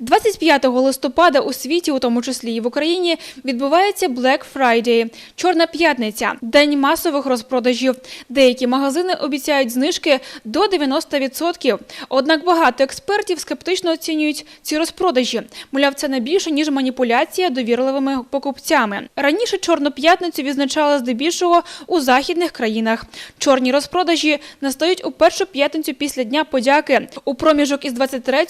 25 листопада у світі, у тому числі і в Україні, відбувається Black Friday – Чорна п'ятниця, день масових розпродажів. Деякі магазини обіцяють знижки до 90%. Однак багато експертів скептично оцінюють ці розпродажі. Мовляв, це не більше ніж маніпуляція довірливими покупцями. Раніше Чорну п'ятницю відзначали здебільшого у західних країнах. Чорні розпродажі настають у першу п'ятницю після Дня подяки у проміжок із 23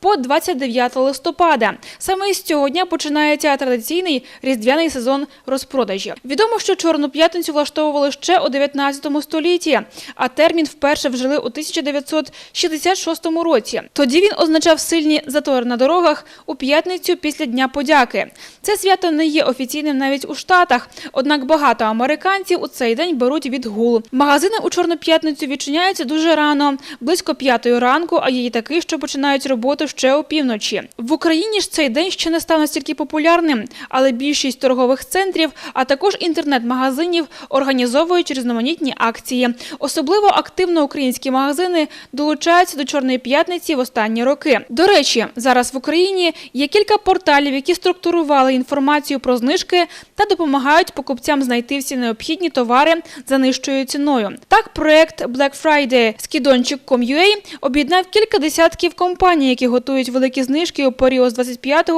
по 29 листопада. Саме із цього дня починається традиційний різдвяний сезон розпродажів. Відомо, що Чорну п'ятницю влаштовували ще у 19 столітті, а термін вперше вжили у 1966 році. Тоді він означав сильні затори на дорогах у п'ятницю після Дня подяки. Це свято не є офіційним навіть у Штатах, однак багато американців у цей день беруть відгул. Магазини у Чорну п'ятницю відчиняються дуже рано, близько п'ятої ранку, а є і такі, що починають роботу ще опівночі. В Україні ж цей день ще не став настільки популярним, але більшість торгових центрів, а також інтернет-магазинів організовують різноманітні акції. Особливо активно українські магазини долучаються до Чорної п'ятниці в останні роки. До речі, зараз в Україні є кілька порталів, які структурували інформацію про знижки та допомагають покупцям знайти всі необхідні товари за нижчою ціною. Так, проект Black Friday Skidonchik.com.ua об'єднав кілька десятків компаній, які готують великі знижки у період з 25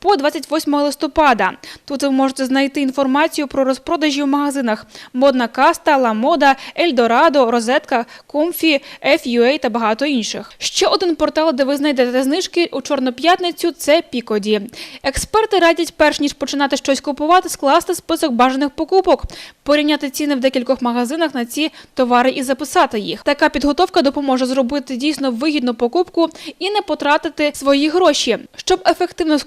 по 28 листопада. Тут ви можете знайти інформацію про розпродажі в магазинах Модна Каста, Ла Мода, Ельдорадо, Розетка, Комфі, FUA та багато інших. Ще один портал, де ви знайдете знижки у Чорну п'ятницю, це Пікоді. Експерти радять, перш ніж починати щось купувати, скласти список бажаних покупок, порівняти ціни в декількох магазинах на ці товари і записати їх. Така підготовка допоможе зробити дійсно вигідну покупку і не потратити свої гроші, щоб ефективно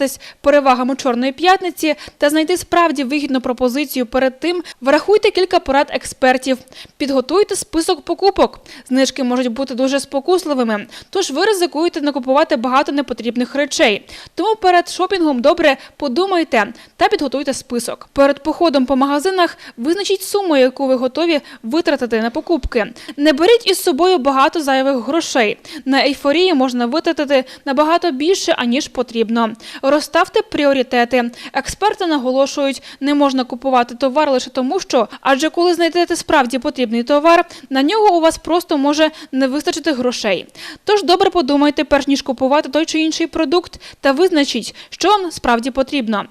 скористатись перевагами чорної п'ятниці та знайти справді вигідну пропозицію перед тим. Врахуйте кілька порад експертів. Підготуйте список покупок. Знижки можуть бути дуже спокусливими, тож ви ризикуєте накупувати багато непотрібних речей. Тому перед шопінгом добре подумайте та підготуйте список. Перед походом по магазинах визначіть суму, яку ви готові витратити на покупки. Не беріть із собою багато зайвих грошей. На ейфорії можна витратити набагато більше, аніж потрібно. Розставте пріоритети. Експерти наголошують, не можна купувати товар лише тому, що адже коли знайдете справді потрібний товар, на нього у вас просто може не вистачити грошей. Тож добре подумайте, перш ніж купувати той чи інший продукт, та визначіть, що вам справді потрібно.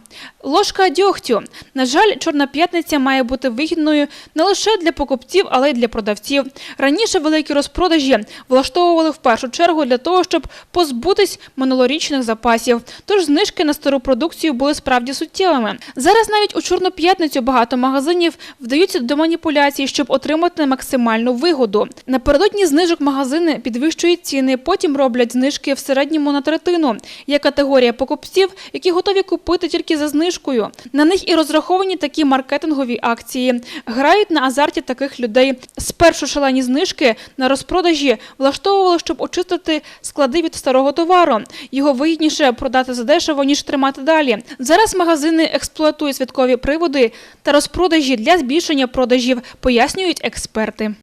Ложка дьогтю. На жаль, Чорна п'ятниця має бути вигідною не лише для покупців, але й для продавців. Раніше великі розпродажі влаштовували в першу чергу для того, щоб позбутись минулорічних запасів. Тож знижки на стару продукцію були справді суттєвими. Зараз навіть у Чорну п'ятницю багато магазинів вдаються до маніпуляцій, щоб отримати максимальну вигоду. Напередодні знижок магазини підвищують ціни, потім роблять знижки в середньому на третину. Є категорія покупців, які готові купити тільки за знижкою. На них і розраховані такі маркетингові акції. Грають на азарті таких людей. Спершу шалені знижки на розпродажі влаштовували, щоб очистити склади від старого товару. Його вигідніше продати задешево, ніж тримати далі. Зараз магазини експлуатують святкові приводи та розпродажі для збільшення продажів, пояснюють експерти.